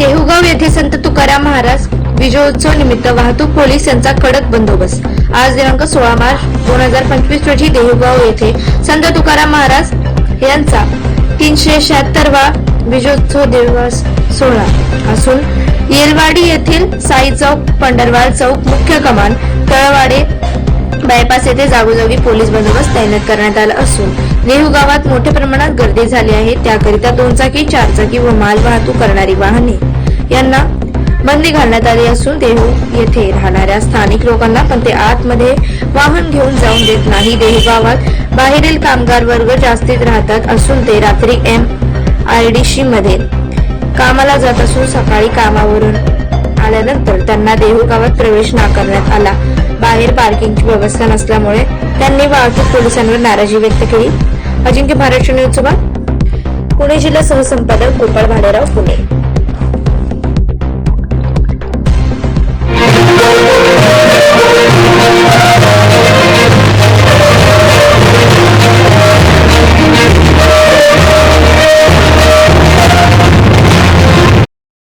येथे संत तुकाराम महाराज विजयोत्सव निमित्त वाहतूक पोलीस यांचा कडक बंदोबस्त. आज दिनांक सोळा मार्च दोन हजार पंचवीस रोजी देहुगाव येथे संत तुकाराम महाराज यांचा तीनशे शहात्तरवा विजयोत्सव दिवस सोहळा. असून येलवाडी येथील साई चौक पंढरवाल चौक मुख्य कमान तळवाडे बायपास येथे जागोजागी पोलीस बंदोबस्त तैनात करण्यात आला असून नेहू गावात मोठ्या प्रमाणात गर्दी झाली आहे. त्याकरिता दोन चाकी चार चाकी व माल वाहतूक करणारी वाहने यांना बंदी घालण्यात आली असून देहू येथे राहणाऱ्या स्थानिक लोकांना पण ते आतमध्ये वाहन घेऊन जाऊन देत नाही. देहू गावात बाहेरील कामगार वर्ग जास्तीत राहतात असून ते रात्री एम आय डी सी मध्ये कामाला जात असून सकाळी कामावरून आल्यानंतर त्यांना देहू गावात प्रवेश नाकारण्यात आला. बाहेर पार्किंगची व्यवस्था नसल्यामुळे त्यांनी वाहतूक पोलिसांवर नाराजी व्यक्त केली. अजिंक्य महाराष्ट्र न्यूज पुणे जिल्हा सहसंपादक गोपाळ भाडेराव पुणे.